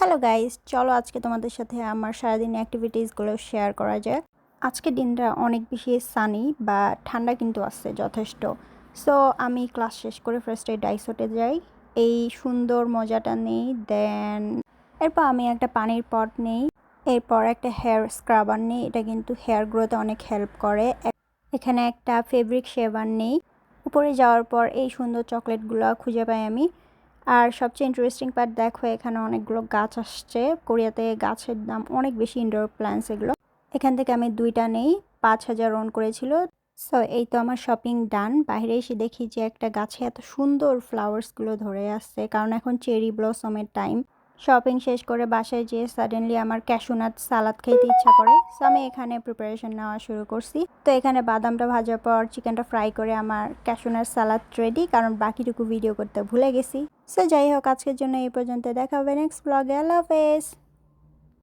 Hello guys চলো আজকে তোমাদের সাথে আমার সারাদিন অ্যাক্টিভিটিসগুলো শেয়ার করা যাক। আজকে দিনটা অনেক বেশি সানি বা ঠান্ডা কিন্তু আছে, যথেষ্ট। সো আমি ক্লাস শেষ করে ফার্স্টে ডাইসোটে যাই। এই সুন্দর মজাটা নেই দেন এরপর আমি একটা পানির পট নেই। এরপর একটা হেয়ার স্ক্রাবার নেই। এটা কিন্তু হেয়ার গ্রোথে অনেক হেল্প করে। এখানে একটা ফেব্রিক শেভার নেই। উপরে যাওয়ার পর এই সুন্দর চকলেটগুলো খুঁজে পাই আমি। আর সবচেয়ে ইন্টারেস্টিং পার্ট দেখো, এখানে অনেকগুলো গাছ আসছে। কোরিয়াতে গাছের দাম অনেক বেশি ইনডোর প্ল্যান্টস এগুলো। এখান থেকে আমি দুইটা নেই, পাঁচ হাজার রন করেছিল। সো এই তো আমার শপিং ডান বাইরে এসে দেখি যে একটা গাছে এত সুন্দর ফ্লাওয়ার্সগুলো ধরে আসছে, কারণ এখন চেরি ব্লসমের টাইম শপিং শেষ করে বাসায় যেয়ে সাডেনলি আমার ক্যাশুনাট সালাদ খেতে ইচ্ছা করে। সো আমি এখানে প্রিপারেশন নেওয়া শুরু করছি। তো এখানে বাদামটা ভাজার পর চিকেনটা ফ্রাই করে আমার ক্যাশুনাট সালাদ রেডি কারণ বাকিটুকু ভিডিও করতে ভুলে গেছি। সো যাই হোক, আজকের জন্য এই পর্যন্ত। দেখা হবে নেক্সট ব্লগে আল্লাহ হাফেজ।